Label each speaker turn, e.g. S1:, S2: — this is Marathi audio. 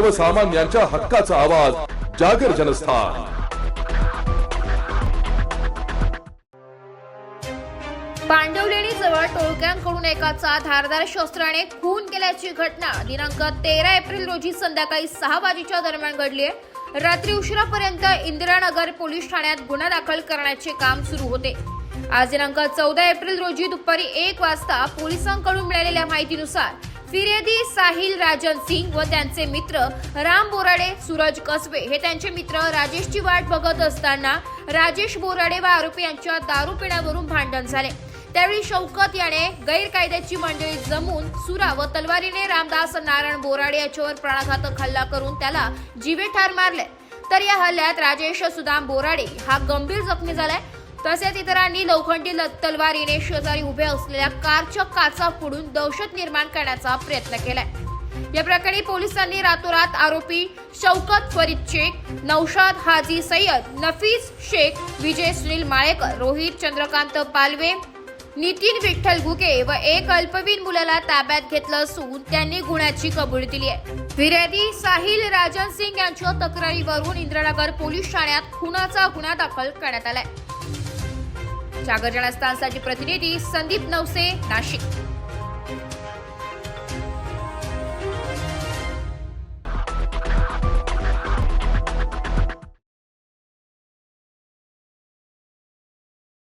S1: सर्वसामान्यांच्या हक्काचा आवाज जागर जनस्थान.
S2: पांडवलेणी जवळ टोळक्यांकडून एकाचा धारदार शस्त्राने खून केल्याची घटना दिनांक तेरा एप्रिल रोजी संध्याकाळी सहा वाजेच्या दरम्यान घडली आहे. रात्री उशिरापर्यंत इंदिरानगर पोलीस ठाण्यात गुन्हा दाखल करण्याचे काम सुरू होते. आज दिनांक चौदा एप्रिल रोजी दुपारी एक वाजता पोलिसांकडून मिळालेल्या माहितीनुसार फिर्यादी साहिल राजन सिंग व त्यांचे मित्र राम बोराडे सूरज कसबे हे त्यांचे मित्र राजेशची वाट बघत असताना राजेश बोराडे व आरोपी यांच्या दारू पिण्यावरून भांडण झाले. त्यावेळी शौकत याने गैरकायद्याची मंडळी जमून सुरा व तलवारीने रामदास नारायण बोराडे याच्यावर प्राणघातक हल्ला करून त्याला जीवे ठार मारले. तर या हल्ल्यात राजेश सुदाम बोराडे हा गंभीर जखमी झालाय. तसेच इतरांनी लोखंडी तलवारीने शेजारी उभे असलेल्या कारच्या काचा फोडून दहशत निर्माण करण्याचा प्रयत्न केलाय. या प्रकरणी पोलिसांनी रातोरात आरोपी शौकत फरीद शेख नौशाद हाजी सय्यद नफीस शेख विजय सुनील माळेकर रोहित चंद्रकांत पालवे नितीन विठ्ठल घुगे व एक अल्पवीन मुलाला ताब्यात घेतलं असून त्यांनी गुन्ह्याची कबुली दिली आहे. फिर्यादी साहिल राजन सिंग यांच्या तक्रारीवरून इंद्रनगर पोलीस ठाण्यात खुनाचा गुन्हा दाखल करण्यात आलाय. जागरण संस्थांसाठी प्रतिनिधी संदीप नवसे नाशिक.